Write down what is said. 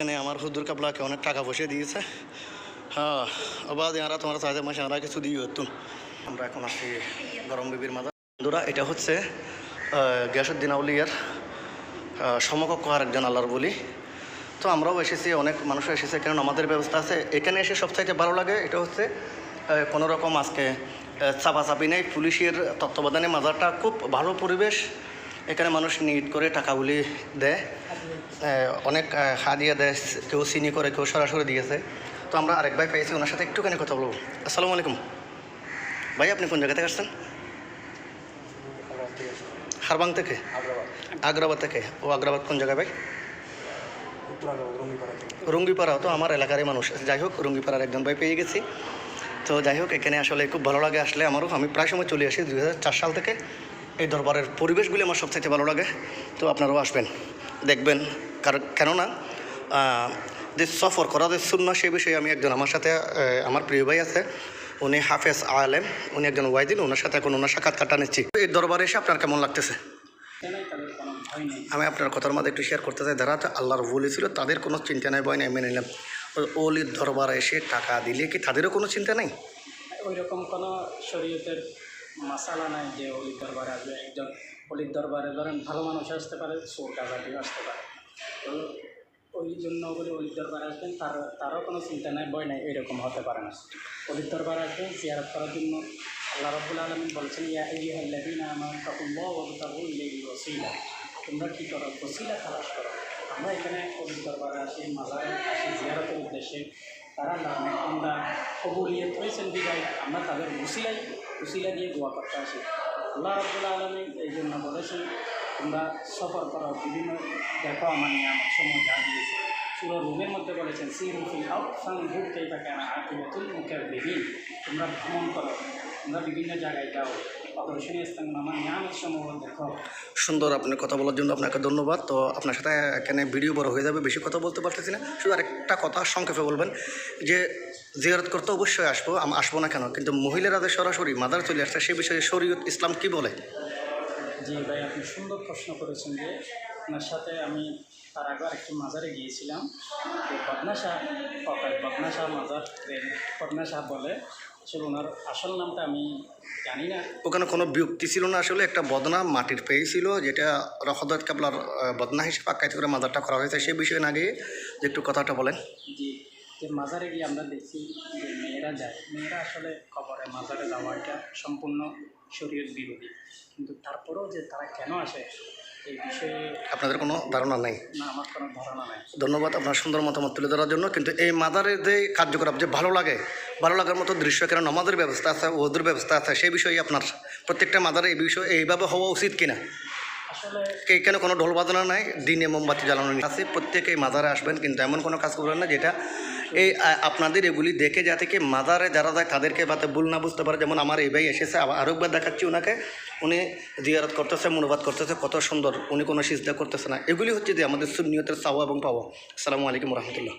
এখানে আমার হুদুর কাবলাকে অনেক টাকা পয়সা দিয়েছে। হ্যাঁ আবার যারা তোমার চাইতে মাসে আমরা কিছু দিয়ে হতো আমরা এখন আসছি গরম বিবির মাথা বন্ধুরা এটা হচ্ছে গিয়াসুদ্দিন আউলিয়ার সমকক্ষ আর একজন আল্লাহর বলি। তো আমরাও এসেছি অনেক মানুষ এসেছে কারণ আমাদের ব্যবস্থা আছে। এখানে এসে সবচাইতে ভালো লাগে এটা হচ্ছে আহ, কোনো রকম আজকে চাপাচাপি নেই। পুলিশের তত্ত্বাবধানে মাজারটা খুব ভালো পরিবেশ এখানে মানুষ নিট করে টাকাগুলি দেয়। অনেক হাদিয়া দেয় কেউ চিনি করে, কেউ সরাসরি দিয়েছে। তো আমরা আরেক ভাই পেয়েছি ওনার সাথে একটুখানি কথা বলব। আসসালামু আলাইকুম। ভাই, আপনি কোন জায়গা থেকে আসছেন? হারবাং থেকে? আগ্রাবাদ থেকে। ও আগ্রাবাদ কোন জায়গায় ভাই? রঙ্গিপাড়া। তো আমার এলাকারই মানুষ। যাই হোক, রঙ্গিপাড়ার একজন ভাই পেয়ে গেছি। তো যাই হোক, এখানে আসলে খুব ভালো লাগে আসলে আমারও। আমি প্রায় সময় চলে আসি দু হাজার চার সাল থেকে। এই দরবারের পরিবেশগুলি আমার সবথেকে ভালো লাগে। তো আপনারাও আসবেন, দেখবেন। কারণ কেননা যে সফর করা, যে শূন্য সে বিষয়ে আমি একজন আমার সাথে আমার প্রিয় ভাই আছে। উনি হাফেজ আলেম। উনি একজন ওয়াইদিন ওনার সাথে এখন ওনার সাক্ষাৎকারটা নিচ্ছি। এই দরবারে এসে আপনার কেমন লাগতেছে? আমি আপনার কথার মধ্যে একটু শেয়ার করতে চাই। যারা আল্লাহর বলি ছিল তাদের কোনো চিন্তা নাই, ভয় নেই, মেনে নিলাম। ওই অলির দরবারে এসে টাকা দিলে কি তাদেরও কোনো চিন্তা নেই? ওই রকম কোনো শরীয়তের মশালা নাই যে অলির দরবারে আসবে, একজন অলির দরবারে ধরেন ভালো মানুষ আসতে পারে, চোর ডাকাতিও আসতে পারে। তো ওই জন্য বলে অলির দরবারে আসবেন, তার, তারও কোনো চিন্তা নাই, ভয় নাই, এরকম হতে পারে না। অলির দরবারে আসবেন, জিয়ারত করার জন্য আল্লাহ রব্বুল আলমিন বলছেন, ইয়া ওয়া তাবু ইলাইহি ওয়াসিলা। তোমরা কী করো? ওসিলা তালাশ করো। আমরা এখানে অলির দরবারে আসি, মাজারে আসি, জিয়ারতের উদ্দেশ্যে। তারা নামে। আমরা কবুলিয়ত হয়েছেন বিদায়। আমরা তাদের উসিলাই উসিলা দিয়ে দোয়া করতে আসি। আল্লাহ রব্বুল্লা আলমী এই জন্য বলেছেন, তোমরা সফর করো বিভিন্ন দেখো আমার নিয়ে আমার সময় যা দিয়েছে। সুর রুমের মধ্যে বলেছেন সি রুফি আউ ফাং ভুট কে কেন আকিবাতুল মুখের বিহীন তোমরা ভ্রমণ করো। তোমরা বিভিন্ন জায়গায় যাও। সুন্দর আপনি কথা বলার জন্য আপনাকে ধন্যবাদ। তো আপনার সাথে এখানে ভিডিও বড় হয়ে যাবে বেশি কথা বলতে পারতেছি না। শুধু আরেকটা কথা সংক্ষেপে বলবেন যে জিয়ারত করতে অবশ্যই আসব আমি আসব না কেন? কিন্তু মহিলারা যে সরাসরি মাদার চলে আসছে সে বিষয়ে শরীয়ত ইসলাম কি বলে? জি ভাই আপনি সুন্দর প্রশ্ন করেছেন যে আপনার সাথে আমি তার আগে একটি মাজারে গিয়েছিলাম। তো বদনা শাহ ককাই বদনা শাহ মাজার বদনা শাহ বলে। আসলে ওনার আসল নামটা আমি জানি না। ওখানে কোনো বিরক্তি ছিল না আসলে? একটা বদনা মাটির পেয়ে ছিল যেটা রহদত কাবলার বদনা হিসেবে আখ্যায়িত করে মাজারটা করা হয়েছে। সেই বিষয়ে না গিয়ে যে একটু কথাটা বলেন। যে যে মাজারে গিয়ে আমরা দেখি যে মেয়েরা যায় মেয়েরা আসলে কবরে মাজারে যাওয়া এটা সম্পূর্ণ শরীরের বিরোধী। কিন্তু তারপরেও যে তারা কেন আসে এই বিষয়ে আপনাদের কোনো ধারণা নেই? না আমার কোনো ধারণা নাই। ধন্যবাদ আপনার সুন্দর মতামত তুলে ধরার জন্য। কিন্তু এই মাদারের যে কার্যকলাপ যে ভালো লাগে ভালো লাগার মতো দৃশ্য কারণ আমাদের ব্যবস্থা আছে ওদের ব্যবস্থা আছে সেই বিষয়ে আপনার প্রত্যেকটা মাদারে এই বিষয়ে এইভাবে হওয়া উচিত কিনা? আসলে এখানে কোনো ঢোল বাজনা নাই দিনে মোমবাতি জ্বালানো নেই? আছে প্রত্যেকেই মাদারে আসবেন কিন্তু এমন কোনো কাজ করবেন না যেটা এই আপনাদের এগুলি দেখে যাতে কি মাদারে যারা যায় তাদেরকে বাতে ভুল না বুঝতে পারে। যেমন আমার এই ভাই এসেছে আরেকবার দেখাচ্ছি ওনাকে। উনি জিয়ারত করতেছে, মনোবাদ করতেছে, কত সুন্দর। উনি কোনো সিজদা করতেছে না। এগুলি হচ্ছে যে আমাদের সুনিয়তের চাওয়া এবং পাওয়া। আসসালামু আলাইকুম রহমতুল্লাহ।